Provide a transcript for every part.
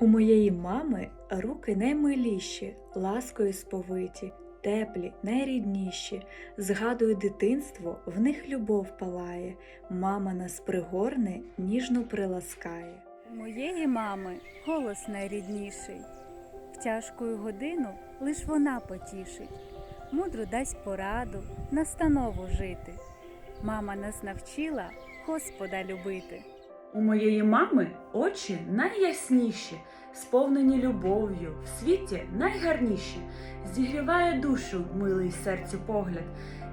У моєї мами руки наймиліші, ласкою сповиті, теплі, найрідніші. Згадую дитинство, в них любов палає, мама нас пригорне, ніжно приласкає. У моєї мами голос найрідніший. В тяжкую годину лиш вона потішить, мудро дасть пораду, настанову жити. Мама нас навчила Господа любити. У моєї мами очі найясніші, сповнені любов'ю, в світі найгарніші, зігріває душу милий серцю погляд.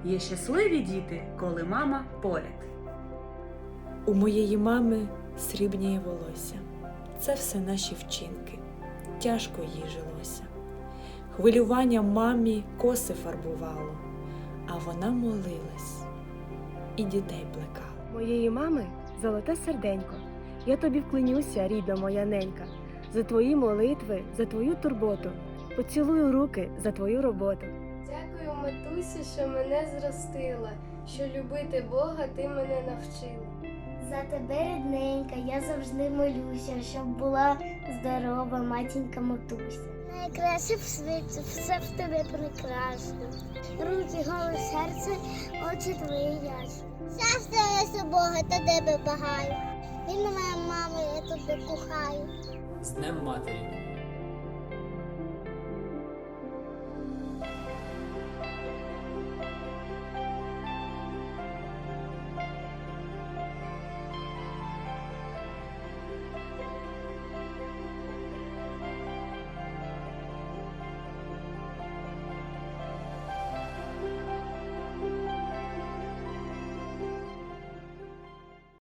Є щасливі діти, коли мама поряд. У моєї мами срібніє волосся. Це все наші вчинки. Тяжко їй жилося. Хвилювання мамі коси фарбувало, а вона молилась і дітей плекала. Моєї мами золоте серденько. Я тобі вклинюся, рідна моя ненька, за твої молитви, за твою турботу. Поцілую руки за твою роботу. Дякую, матусі, що мене зростила, що любити Бога ти мене навчила. За тебе, рідненька, я завжди молюся, щоб була здорова матінка матуся. Найкраще в світі, все в тебе прекрасно. Руки, голос, серце, очі твої ясні. Щастя я Бога та тебе багаю. Він моя мама, я тебе кохаю. З Днем Матері!